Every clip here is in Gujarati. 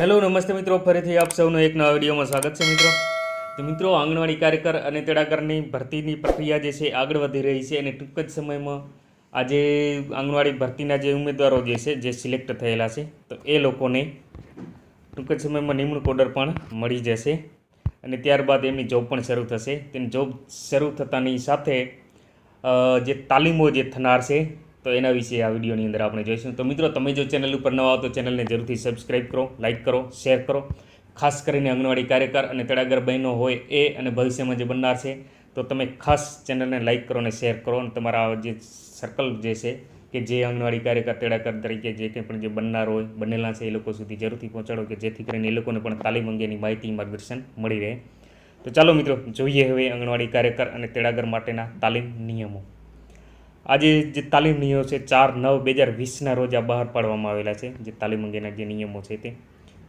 હેલો નમસ્તે મિત્રો. ફરીથી આપ સૌનું એક નવા વિડીયોમાં સ્વાગત છે મિત્રો. તો મિત્રો, આંગણવાડી કાર્યકર અને તેડાગરની ભરતીની પ્રક્રિયા જે છે, આગળ વધી રહી છે અને ટૂંક જ સમયમાં આજે આંગણવાડી ભરતીના જે ઉમેદવારો જે છે, જે સિલેક્ટ થયેલા છે, તો એ લોકોને ટૂંક જ સમયમાં નિમણૂક ઓર્ડર પણ મળી જશે અને ત્યારબાદ એમની જોબ પણ શરૂ થશે. તેની જોબ શરૂ થતાની સાથે જે તાલીમો જે થનાર છે તો એના વિશે આ વિડીયોની અંદર આપણે જોઈશું. તો મિત્રો, તમે જો ચેનલ ઉપર નવા આવો તો ચેનલને જરૂરથી સબસ્ક્રાઈબ કરો લાઇક કરો શેર કરો. ખાસ કરીને આંગણવાડી કાર્યકર અને તળાગર બહેનો હોય એ અને ભવિષ્યમાં જે બનનાર છે, તો તમે ખાસ ચેનલને લાઇક કરો અને શેર કરો. અને તમારા જે સર્કલ જે છે, કે જે આંગણવાડી કાર્યકર, તેડાગર તરીકે જે કંઈ પણ જે બનનાર હોય, બનેલા છે, એ લોકો સુધી જરૂરથી પહોંચાડો કે જેથી કરીને એ લોકોને પણ તાલીમ અંગેની માહિતી, માર્ગદર્શન મળી રહે. તો ચાલો મિત્રો, જોઈએ હવે આંગણવાડી કાર્યકર અને તેડાગર માટેના તાલીમ નિયમો. આજે જે તાલીમ નિયમો છે ચાર, નવ, બે હજાર વીસના રોજ આ બહાર પાડવામાં આવેલા છે. જે તાલીમ અંગેના જે નિયમો છે તે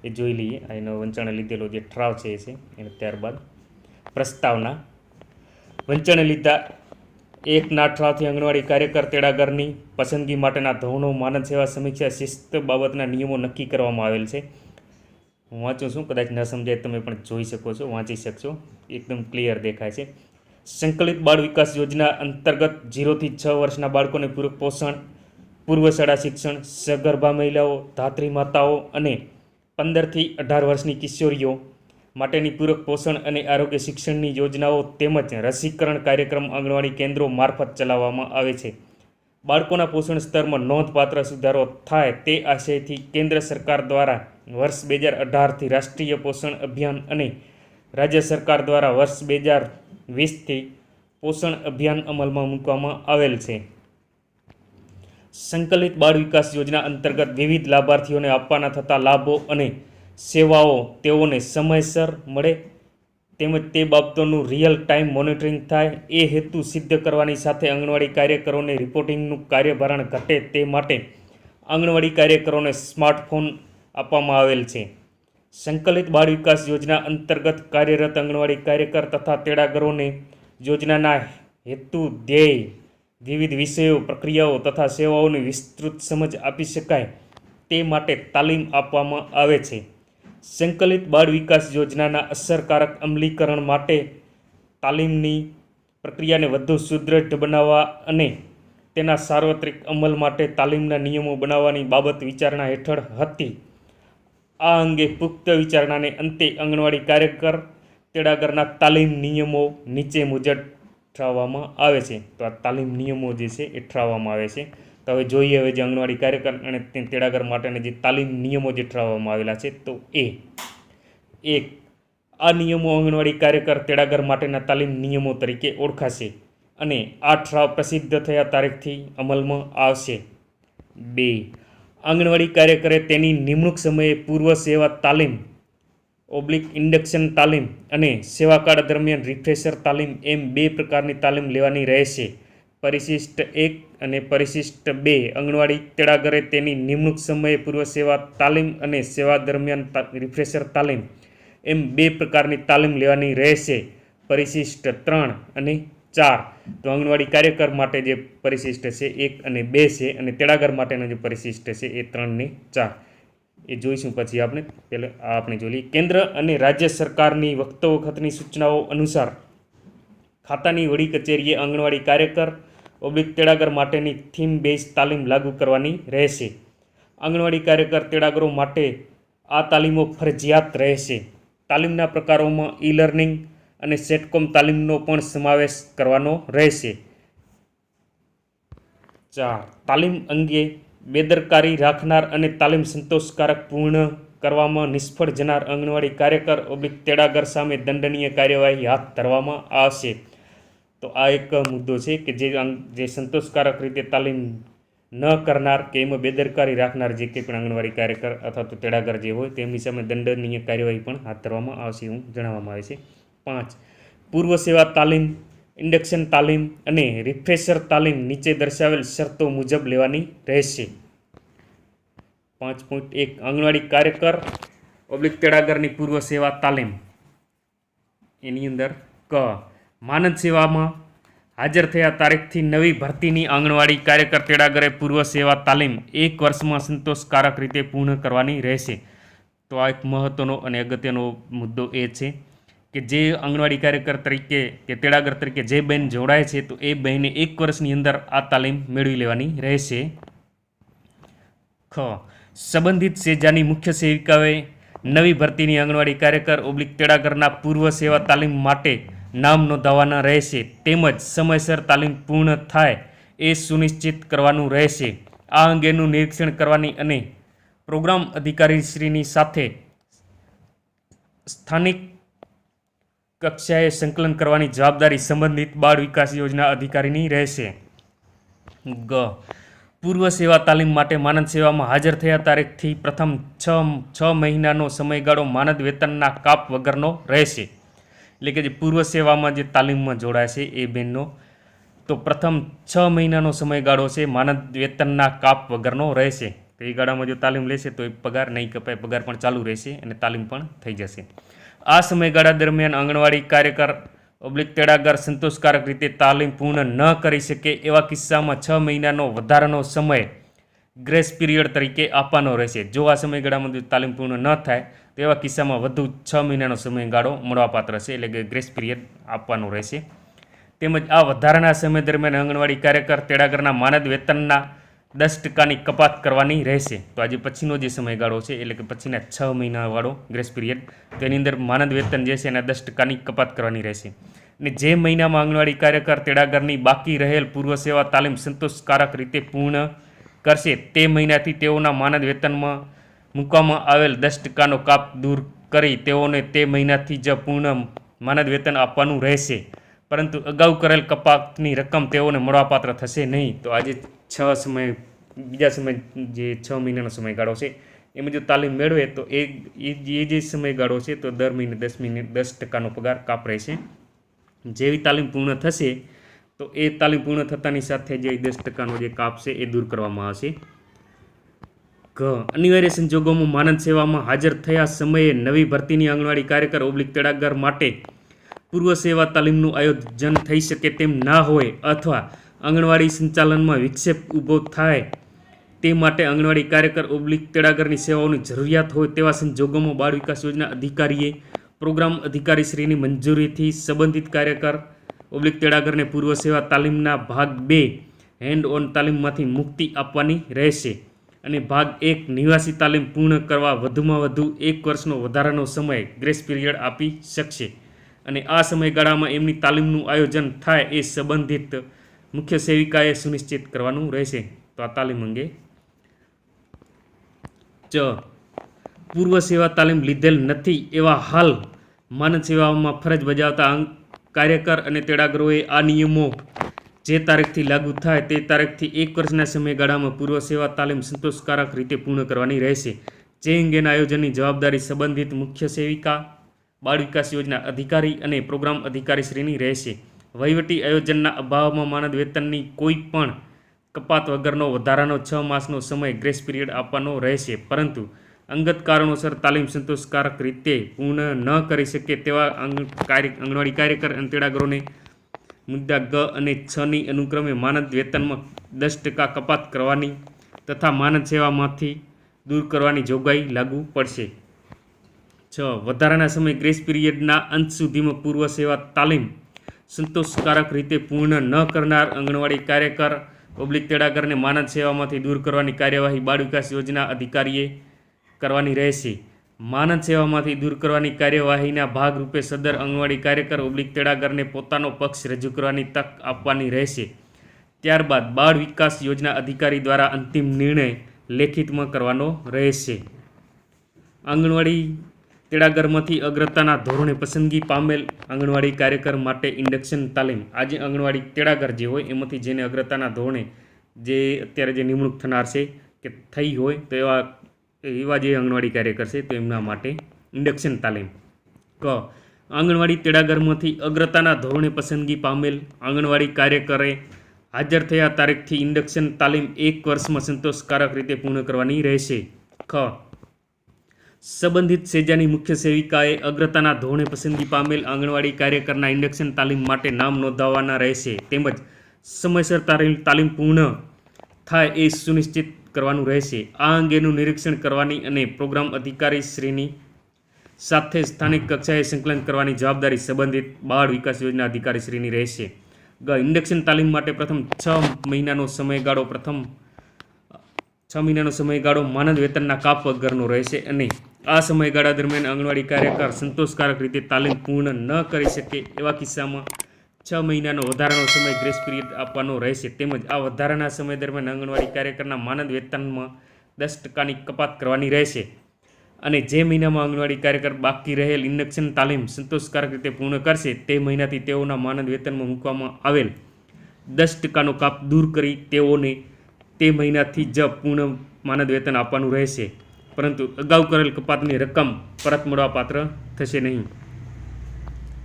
એ જોઈ લઈએ. એનો વંચાણે લીધેલો જે ઠરાવ છે એ છે. એને ત્યારબાદ પ્રસ્તાવના વંચાણે લીધા. એકના ઠરાવથી આંગણવાડી કાર્યકર તેડાગરની પસંદગી માટેના ધોરણો માનદ સેવા સમીક્ષા શિસ્ત બાબતના નિયમો નક્કી કરવામાં આવેલ છે. હું વાંચું છું. કદાચ ન સમજાય તમે પણ જોઈ શકો છો, વાંચી શકશો. એકદમ ક્લિયર દેખાય છે. સંકલિત બાળ વિકાસ યોજના અંતર્ગત જીરોથી છ વર્ષના બાળકોને પૂરક પોષણ, પૂર્વ શાળા શિક્ષણ, સગર્ભા મહિલાઓ, ધાત્રી માતાઓ અને પંદરથી અઢાર વર્ષની કિશોરીઓ માટેની પૂરક પોષણ અને આરોગ્ય શિક્ષણની યોજનાઓ તેમજ રસીકરણ કાર્યક્રમ આંગણવાડી કેન્દ્રો મારફત ચલાવવામાં આવે છે. બાળકોના પોષણ સ્તરમાં નોંધપાત્ર સુધારો થાય તે આશયથી કેન્દ્ર સરકાર દ્વારા વર્ષ બે હજાર અઢારથી રાષ્ટ્રીય પોષણ અભિયાન અને રાજ્ય સરકાર દ્વારા વર્ષ બે હજાર વીસથી પોષણ અભિયાન અમલમાં મૂકવામાં આવેલ છે. સંકલિત બાળ વિકાસ યોજના અંતર્ગત વિવિધ લાભાર્થીઓને આપવાના થતા લાભો અને સેવાઓ તેઓને સમયસર મળે તેમજ તે બાબતોનું રિયલ ટાઈમ મોનિટરિંગ થાય એ હેતુ સિદ્ધ કરવાની સાથે આંગણવાડી કાર્યકરોને રિપોર્ટિંગનું કાર્યભારણ ઘટે તે માટે આંગણવાડી કાર્યકરોને સ્માર્ટફોન આપવામાં આવેલ છે. સંકલિત બાળ વિકાસ યોજના અંતર્ગત કાર્યરત આંગણવાડી કાર્યકર તથા તેડાગરોને યોજનાના હેતુ ધ્યેય, વિવિધ વિષયો, પ્રક્રિયાઓ તથા સેવાઓની વિસ્તૃત સમજ આપી શકાય તે માટે તાલીમ આપવામાં આવે છે. સંકલિત બાળ વિકાસ યોજનાના અસરકારક અમલીકરણ માટે તાલીમની પ્રક્રિયાને વધુ સુદૃઢ બનાવવા અને તેના સાર્વત્રિક અમલ માટે તાલીમના નિયમો બનાવવાની બાબત વિચારણા હેઠળ હતી. આ અંગે પુખ્ત વિચારણાને અંતે આંગણવાડી કાર્યકર તેડાગરના તાલીમ નિયમો નીચે મુજબ ઠરાવવામાં આવે છે. તો આ તાલીમ નિયમો જે છે એ ઠરાવવામાં આવે છે. તો હવે જોઈએ હવે જે આંગણવાડી કાર્યકર અને તેડાગર માટેના જે તાલીમ નિયમો જે ઠરાવવામાં આવેલા છે તો એ એક, આ નિયમો આંગણવાડી કાર્યકર તેડાગર માટેના તાલીમ નિયમો તરીકે ઓળખાશે અને આ ઠરાવ પ્રસિદ્ધ થયા તારીખથી અમલમાં આવશે. બે આંગણવાડી કાર્યકરે તેની નિમણૂક સમયે પૂર્વ સેવા તાલીમ, ઓબ્લિક ઇન્ડક્શન તાલીમ અને સેવાકાળ દરમિયાન રિફ્રેશર તાલીમ એમ બે પ્રકારની તાલીમ લેવાની રહેશે. પરિશિષ્ટ એક અને પરિશિષ્ટ બે. આંગણવાડી તેડાગરે તેની નિમણૂક સમયે પૂર્વ સેવા તાલીમ અને સેવા દરમિયાન રિફ્રેશર તાલીમ એમ બે પ્રકારની તાલીમ લેવાની રહેશે. પરિશિષ્ટ ત્રણ અને ચાર. તો આંગણવાડી કાર્યકર માટે જે પરિશિષ્ટ છે, એક અને બે છે અને તેડાગર માટેનો જે પરિશિષ્ટ છે, એ ત્રણ ને ચાર. એ જોઈશું પછી આપણે. પહેલાં આ આપણે જોઈ લઈએ. કેન્દ્ર અને રાજ્ય સરકારની વખતો વખતની સૂચનાઓ અનુસાર ખાતાની વડી કચેરીએ આંગણવાડી કાર્યકર ઓબ્લિક તેડાગર માટેની થીમ બેઝ તાલીમ લાગુ કરવાની રહેશે. આંગણવાડી કાર્યકર તેડાગરો માટે આ તાલીમો ફરજિયાત રહેશે. તાલીમના પ્રકારોમાં ઈ લર્નિંગ અને સેટકોમ તાલીમનો પણ સમાવેશ કરવાનો રહેશે. ચાર, તાલીમ અંગે બેદરકારી રાખનાર અને તાલીમ સંતોષકારક પૂર્ણ કરવામાં નિષ્ફળ જનાર આંગણવાડી કાર્યકર ઓબ્લિક તેડાગર સામે દંડનીય કાર્યવાહી હાથ ધરવામાં આવશે. તો આ એક મુદ્દો છે કે જે જે સંતોષકારક રીતે તાલીમ ન કરનાર કે એમાં બેદરકારી રાખનાર જે કંઈ પણ આંગણવાડી કાર્યકર અથવા તો તેડાગર જે હોય તેમની સામે દંડનીય કાર્યવાહી પણ હાથ ધરવામાં આવશે એવું જણાવવામાં આવે છે. પાંચ. પૂર્વ સેવા તાલીમ, ઇન્ડક્શન તાલીમ અને રિફ્રેશર તાલીમ નીચે દર્શાવેલ શરતો મુજબ લેવાની રહેશે. પાંચ પોઈન્ટ એક, આંગણવાડી કાર્યકર, ઓબ્લિક તેડાગરની પૂર્વ સેવા તાલીમ. એની અંદર ક, માનદ સેવામાં હાજર થયા તારીખથી નવી ભરતીની આંગણવાડી કાર્યકર તેડાગરે પૂર્વ સેવા તાલીમ એક વર્ષમાં સંતોષકારક રીતે પૂર્ણ કરવાની રહેશે. તો તો આ એક મહત્ત્વનો અને અગત્યનો મુદ્દો એ છે કે જે આંગણવાડી કાર્યકર તરીકે કે તેડાગર તરીકે જે બહેન જોડાય છે, તો એ બહેને એક વર્ષની અંદર આ તાલીમ મેળવી લેવાની રહેશે. ખ. સંબંધિત સેજાની મુખ્ય સેવિકાઓએ નવી ભરતીની આંગણવાડી કાર્યકર ઓબ્લિક તેડાગરના પૂર્વ સેવા તાલીમ માટે નામ નોંધાવવાના રહેશે. તેમજ સમયસર તાલીમ પૂર્ણ થાય એ સુનિશ્ચિત કરવાનું રહેશે. આ અંગેનું નિરીક્ષણ કરવાની અને પ્રોગ્રામ અધિકારીશ્રીની સાથે સ્થાનિક કક્ષાએ સંકલન કરવાની જવાબદારી સંબંધિત બાળ વિકાસ યોજના અધિકારીની રહેશે. ગ. પૂર્વ સેવા તાલીમ માટે માનદ સેવામાં હાજર થયા તારીખથી પ્રથમ છ છ મહિનાનો સમયગાળો માનદ વેતનના કાપ વગરનો રહેશે. એટલે કે જે પૂર્વ સેવામાં જે તાલીમમાં જોડાય છે એ બેનનો, તો પ્રથમ છ મહિનાનો સમયગાળો છે માનદ વેતનના કાપ વગરનો રહેશે. તો એ ગાળામાં જો તાલીમ લેશે તો એ પગાર નહીં કપાય, પગાર પણ ચાલુ રહેશે અને તાલીમ પણ થઈ જશે. આ સમયગાળા દરમિયાન આંગણવાડી કાર્યકર ઓબ્લિક તેડાગર સંતોષકારક રીતે તાલીમ પૂર્ણ ન કરી શકે એવા કિસ્સામાં છ મહિનાનો વધારાનો સમય ગ્રેસ પીરિયડ તરીકે આપવાનો રહેશે. જો આ સમયગાળામાં તાલીમ પૂર્ણ ન થાય, તો એવા કિસ્સામાં વધુ છ મહિનાનો સમયગાળો મળવાપાત્ર છે એટલે કે ગ્રેસ પીરિયડ આપવાનો રહેશે. તેમજ આ વધારાના સમય દરમિયાન આંગણવાડી કાર્યકર તેડાગરના માનદ વેતનના દસ ટકાની કપાત કરવાની રહેશે. તો આજે પછીનો જે સમયગાળો છે, એટલે કે પછીના છ મહિનાવાળો ગ્રેસ પીરિયડ તેની અંદર માનદ વેતન જે છે, એના દસ ટકાની કપાત કરવાની રહેશે. અને જે મહિનામાં આંગણવાડી કાર્યકર તેડાગરની બાકી રહેલ પૂર્વ સેવા તાલીમ સંતોષકારક રીતે પૂર્ણ કરશે, તે મહિનાથી તેઓના માનદ વેતનમાં મૂકવામાં આવેલ દસ ટકાનો કાપ દૂર કરી તેઓને તે મહિનાથી જ પૂર્ણ માનદ વેતન આપવાનું રહેશે. પરંતુ અગાઉ કરેલ કપાતની રકમ તેઓને મળવાપાત્ર થશે નહીં. તો આજે છ સમય, બીજા સમય જે છ મહિનાનો સમયગાળો છે, એમાં જો તાલીમ મેળવે તો એ એ જે સમયગાળો છે તો દર મહિને દસ મહિને દસ ટકાનો પગાર કાપ રહેશે જેવી તાલીમ પૂર્ણ થશે તો એ તાલીમ પૂર્ણ થતાની સાથે જે દસ ટકાનો જે કાપ છે એ દૂર કરવામાં આવશે. ઘ અનિવાર્ય સંજોગોમાં માનદ સેવામાં હાજર થયા સમયે નવી ભરતીની આંગણવાડી કાર્યકર ઓબ્લિક તેડાગર માટે પૂર્વ સેવા તાલીમનું આયોજન થઈ શકે તેમ ના હોય અથવા આંગણવાડી સંચાલનમાં વિક્ષેપ ઊભો થાય તે માટે આંગણવાડી કાર્યકર ઓબ્લિક તેડાગરની સેવાઓની જરૂરિયાત હોય તેવા સંજોગોમાં બાળ વિકાસ યોજના અધિકારીએ પ્રોગ્રામ અધિકારીશ્રીની મંજૂરીથી સંબંધિત કાર્યકર ઓબ્લિક તેડાગરને પૂર્વ સેવા તાલીમના ભાગ બે હેન્ડ ઓન તાલીમમાંથી મુક્તિ આપવાની રહેશે અને ભાગ એક નિવાસી તાલીમ પૂર્ણ કરવા વધુમાં વધુ એક વર્ષનો વધારાનો સમય ગ્રેસ પીરિયડ આપી શકશે. અને આ સમયગાળામાં એમની તાલીમનું આયોજન થાય એ સંબંધિત મુખ્ય સેવિકાએ સુનિશ્ચિત કરવાનું રહેશે. તો આ તાલીમ અંગે ચ પૂર્વ સેવા તાલીમ લીધેલ નથી એવા હાલ માનદ સેવાઓમાં ફરજ બજાવતા કાર્યકર અને તેડાગરોએ આ નિયમો જે તારીખથી લાગુ થાય તે તારીખથી એક વર્ષના સમયગાળામાં પૂર્વ સેવા તાલીમ સંતોષકારક રીતે પૂર્ણ કરવાની રહેશે. જે અંગેના આયોજનની જવાબદારી સંબંધિત મુખ્ય સેવિકા બાળ વિકાસ યોજના અધિકારી અને પ્રોગ્રામ અધિકારીશ્રીની રહેશે. વહીવટી આયોજનના અભાવમાં માનદ વેતનની કોઈ પણ કપાત વગરનો વધારાનો છ માસનો સમય ગ્રેસ પીરિયડ આપવાનો રહેશે. પરંતુ અંગત કારણોસર તાલીમ સંતોષકારક રીતે પૂર્ણ ન કરી શકે તેવા આંગણવાડી કાર્યકર અને મુદ્દા ગ અને છની અનુક્રમે માનદ વેતનમાં દસ ટકા કપાત કરવાની તથા માનદ સેવામાંથી દૂર કરવાની જોગવાઈ લાગુ પડશે. છ, વધારાના સમય ગ્રેસ પીરિયડના અંત સુધીમાં પૂર્વ સેવા તાલીમ. સંતોષકારક રીતે પૂર્ણ ન કરનાર આંગણવાડી કાર્યકર ઓબ્લિક તેડાગરને માનદ સેવામાંથી દૂર કરવાની કાર્યવાહી બાળ વિકાસ યોજના અધિકારીએ કરવાની રહેશે. માનદ સેવામાંથી દૂર કરવાની કાર્યવાહીના ભાગરૂપે સદર આંગણવાડી કાર્યકર ઓબ્લિક તેડાગરને પોતાનો પક્ષ રજૂ કરવાની તક આપવાની રહેશે. ત્યારબાદ બાળ વિકાસ યોજના અધિકારી દ્વારા અંતિમ નિર્ણય લેખિતમાં કરવાનો રહેશે. આંગણવાડી તેડાગરમાંથી અગ્રતાના ધોરણે પસંદગી પામેલ આંગણવાડી કાર્યકર માટે ઇન્ડક્શન તાલીમ. આજે આંગણવાડી તેડાગર જે હોય, એમાંથી જેને અગ્રતાના ધોરણે જે અત્યારે જે નિમણૂક થનાર છે કે થઈ હોય, તો એવા એવા જે આંગણવાડી કાર્યકર છે, તો એમના માટે ઇન્ડક્શન તાલીમ. ક. આંગણવાડી તેડાગરમાંથી અગ્રતાના ધોરણે પસંદગી પામેલ આંગણવાડી કાર્યકરે હાજર થયા તારીખથી ઇન્ડક્શન તાલીમ એક વર્ષમાં સંતોષકારક રીતે પૂર્ણ કરવાની રહેશે. ખ. સંબંધિત સેજાની મુખ્ય સેવિકાએ અગ્રતાના ધોરણે પસંદગી પામેલ આંગણવાડી કાર્યકરના ઇન્ડક્શન તાલીમ માટે નામ નોંધાવવાના રહેશે. તેમજ સમયસર તાલીમ પૂર્ણ થાય એ સુનિશ્ચિત કરવાનું રહેશે. આ અંગેનું નિરીક્ષણ કરવાની અને પ્રોગ્રામ અધિકારી શ્રીની સાથે સ્થાનિક કક્ષાએ સંકલન કરવાની જવાબદારી સંબંધિત બાળ વિકાસ યોજના અધિકારી શ્રીની રહેશે. ગ ઇન્ડક્શન તાલીમ માટે પ્રથમ છ મહિનાનો સમયગાળો પ્રથમ છ મહિનાનો સમયગાળો માનદ વેતનના કાપ વગરનો રહેશે અને આ સમયગાળા દરમિયાન આંગણવાડી કાર્યકર સંતોષકારક રીતે તાલીમ પૂર્ણ ન કરી શકે એવા કિસ્સામાં છ મહિનાનો વધારાનો સમય ગ્રેસ પિરિયડ આપવાનો રહેશે. તેમજ આ વધારાના સમય દરમિયાન આંગણવાડી કાર્યકરના માનદ વેતનમાં દસ ટકાની કપાત કરવાની રહેશે. અને જે મહિનામાં આંગણવાડી કાર્યકર બાકી રહેલ ઇન્ડક્શન તાલીમ સંતોષકારક રીતે પૂર્ણ કરશે, તે મહિનાથી તેઓના માનદ વેતનમાં મૂકવામાં આવેલ દસ ટકાનો કાપ દૂર કરી તેઓને તે મહિનાથી જ પૂર્ણ માનદ વેતન આપવાનું રહેશે. પરંતુ અગાઉ કરેલ કપાતની રકમ પરત મળવાપાત્ર થશે નહીં.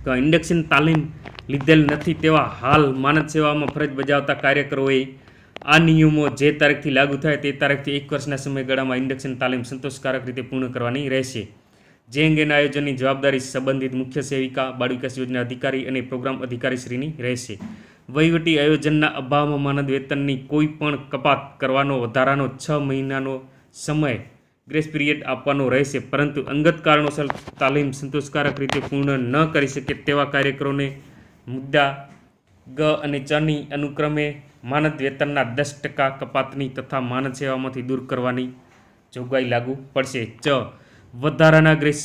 તો ઇન્ડક્શન તાલીમ લીધેલ નથી તેવા હાલ માનદ સેવામાં ફરજ બજાવતા કાર્યકરોએ આ નિયમો જે તારીખથી લાગુ થાય તે તારીખથી એક વર્ષના સમયગાળામાં ઇન્ડક્શન તાલીમ સંતોષકારક રીતે પૂર્ણ કરવાની રહેશે. જે અંગેના આયોજનની જવાબદારી સંબંધિત મુખ્ય સેવિકા, બાળ વિકાસ યોજના અધિકારી અને પ્રોગ્રામ અધિકારી શ્રીની રહેશે. વહીવટી આયોજનના અભાવમાં માનદ વેતનની કોઈ પણ કપાત કરવાનો વધારાનો છ મહિનાનો સમય ગ્રેસ પિરિયડ આપવાનો રહેશે. પરંતુ અંગત કારણોસર તાલીમ સંતોષકારક રીતે પૂર્ણ ન કરી શકે તેવા કાર્યકરોને મુદ્દા ગ અને ચની અનુક્રમે માનદ વેતનના દસ ટકા કપાતની તથા માનદ સેવામાંથી દૂર કરવાની જોગવાઈ લાગુ પડશે. ચ. વધારાના ગ્રેસ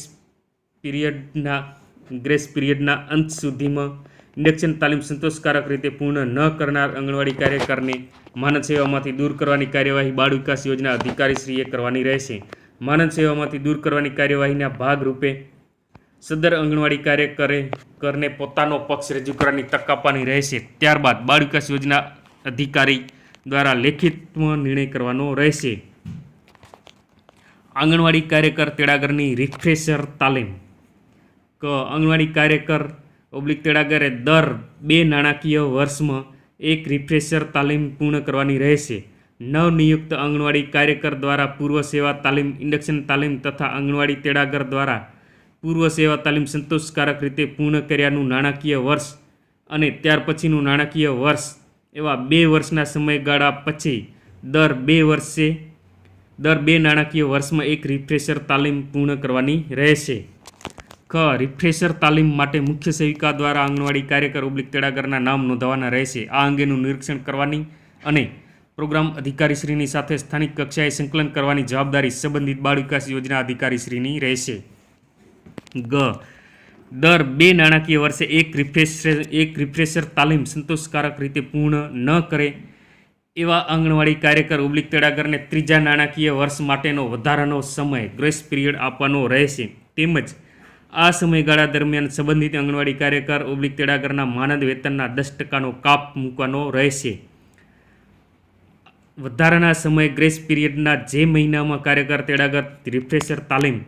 પીરિયડના ગ્રેસ પિરિયડના અંત સુધીમાં ઇન્ડક્શન તાલીમ સંતોષકારક રીતે પૂર્ણ ન કરનાર આંગણવાડી કાર્યકરને માનદ સેવામાંથી દૂર કરવાની કાર્યવાહી બાળ વિકાસ યોજના અધિકારીશ્રીએ કરવાની રહેશે. માનદ સેવામાંથી દૂર કરવાની કાર્યવાહીના ભાગરૂપે સદર આંગણવાડી કાર્યકરે કરને પોતાનો પક્ષ રજૂ કરવાની તક આપવાની રહેશે. ત્યારબાદ બાળ વિકાસ યોજના અધિકારી દ્વારા લેખિતમાં નિર્ણય કરવાનો રહેશે. આંગણવાડી કાર્યકર તેડાગરની રિફ્રેશર તાલીમ. ક, આંગણવાડી કાર્યકર ઓબ્લિક તેડાગરે દર બે નાણાકીય વર્ષમાં એક રિફ્રેશર તાલીમ પૂર્ણ કરવાની રહેશે. નવનિયુક્ત આંગણવાડી કાર્યકર દ્વારા પૂર્વ સેવા તાલીમ ઇન્ડક્શન તાલીમ તથા આંગણવાડી તેડાગર દ્વારા પૂર્વ સેવા તાલીમ સંતોષકારક રીતે પૂર્ણ કર્યાનું નાણાકીય વર્ષ અને ત્યાર પછીનું નાણાકીય વર્ષ એવા બે વર્ષના સમયગાળા પછી દર બે વર્ષે, દર બે નાણાકીય વર્ષમાં એક રિફ્રેશર તાલીમ પૂર્ણ કરવાની રહેશે. ક રિફ્રેશર તાલીમ માટે મુખ્ય સેવિકા દ્વારા આંગણવાડી કાર્યકર ઓબ્લિક તેડાગરના નામ નોંધાવાના રહેશે. આ અંગેનું નિરીક્ષણ કરવાની અને પ્રોગ્રામ અધિકારીશ્રીની સાથે સ્થાનિક કક્ષાએ સંકલન કરવાની જવાબદારી સંબંધિત બાળ વિકાસ યોજના અધિકારીશ્રીની રહેશે. ગ દર બે નાણાકીય વર્ષે એક રિફ્રેશર એક રિફ્રેશર તાલીમ સંતોષકારક રીતે પૂર્ણ ન કરે એવા આંગણવાડી કાર્યકર ઓબ્લિક તેડાગરને ત્રીજા નાણાકીય વર્ષ માટેનો વધારાનો સમય ગ્રેસ પિરિયડ આપવાનો રહેશે. તેમજ આ સમયગાળા દરમિયાન સંબંધિત આંગણવાડી કાર્યકર ઓબ્લિક તેડાગરના માનદ વેતનના દસ ટકાનો કાપ મૂકવાનો રહેશે. વધારાના સમય ગ્રેસ પિરિયડના જે મહિનામાં કાર્યકર તેડાગર રિફ્રેશર તાલીમ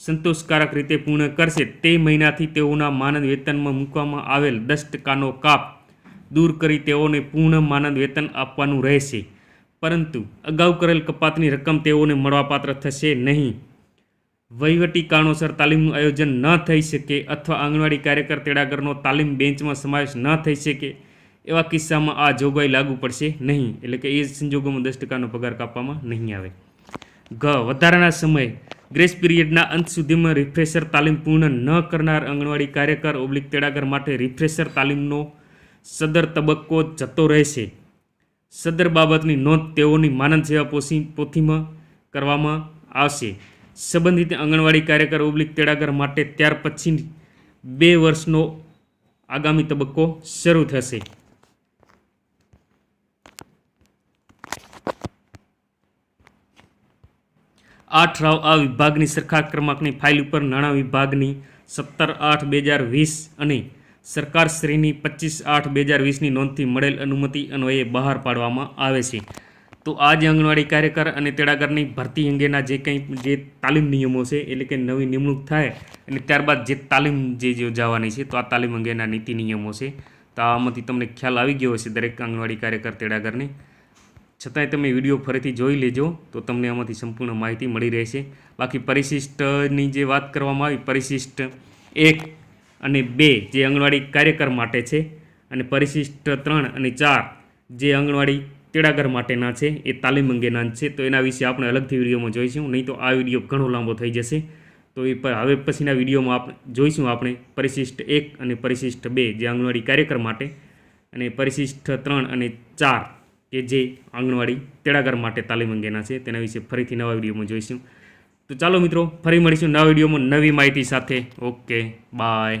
સંતોષકારક રીતે પૂર્ણ કરશે, તે મહિનાથી તેઓના માનદ વેતનમાં મૂકવામાં આવેલ દસ ટકાનો કાપ દૂર કરી તેઓને પૂર્ણ માનદ વેતન આપવાનું રહેશે. પરંતુ અગાઉ કરેલ કપાતની રકમ તેઓને મળવાપાત્ર થશે નહીં. વહીવટી કારણોસર તાલીમનું આયોજન ન થઈ શકે અથવા આંગણવાડી કાર્યકર તેડાગરનો તાલીમ બેન્ચમાં સમાવેશ ન થઈ શકે, એવા કિસ્સામાં આ જોગવાઈ લાગુ પડશે નહીં. એટલે કે એ સંજોગોમાં દસ ટકાનો પગાર કાપવામાં નહીં આવે. ઘ, વધારાના સમયે ગ્રેસ પિરિયડના અંત સુધીમાં રિફ્રેશર તાલીમ પૂર્ણ ન કરનાર આંગણવાડી કાર્યકર ઓબ્લિક તેડાગર માટે રિફ્રેશર તાલીમનો સદર તબક્કો જતો રહેશે. સદર બાબતની નોંધ તેઓની માનદ સેવા પોસી, પોથીમાં કરવામાં આવશે. સંબંધિત આંગણવાડી કાર્યકર ઓબ્લિક તેડાગર માટે ત્યાર પછી બે વર્ષનો આગામી તબક્કો શરૂ થશે. આ ઠરાવ આ વિભાગની સરખા ક્રમાંકની ફાઇલ ઉપર નાણાં વિભાગની સત્તર આઠ બે હજાર વીસ અને સરકારશ્રીની પચીસ આઠ બે હજાર વીસની નોંધથી મળેલ અનુમતિ અન્વયે બહાર પાડવામાં આવે છે. તો આ જે આંગણવાડી કાર્યકર અને તેડાગરની ભરતી અંગેના જે કંઈ જે તાલીમ નિયમો છે, એટલે કે નવી નિમણૂક થાય અને ત્યારબાદ જે તાલીમ જે યોજાવાની છે, તો આ તાલીમ અંગેના નીતિ નિયમો છે. તો આમાંથી તમને ખ્યાલ આવી ગયો હશે દરેક આંગણવાડી કાર્યકર તેડાગરને. છતાંય તમે વીડિયો ફરીથી જોઈ લેજો, તો તમને આમાંથી સંપૂર્ણ માહિતી મળી રહેશે. બાકી પરિશિષ્ટની જે વાત કરવામાં આવી, પરિશિષ્ટ એક અને બે જે આંગણવાડી કાર્યકર માટે છે અને પરિશિષ્ટ ત્રણ અને ચાર જે આંગણવાડી તેડાગર માટેના છે, એ તાલીમ અંગેના છે. તો એના વિશે આપણે અલગથી વિડીયોમાં જોઈશું. નહીં તો આ વીડિયો ઘણો લાંબો થઈ જશે. તો એ પર હવે પછીના વિડીયોમાં આપણે જોઈશું આપણે પરિશિષ્ટ એક અને પરિશિષ્ટ બે જે આંગણવાડી કાર્યકર માટે અને પરિશિષ્ટ ત્રણ અને ચાર કે જે આંગણવાડી તેડાગર માટે તાલીમ અંગેના છે. તેના વિશે ફરીથી નવા વિડીયોમાં જોઈશું. તો ચાલો મિત્રો, ફરી મળીશું નવા વિડીયોમાં નવી માહિતી સાથે. Okay, bye.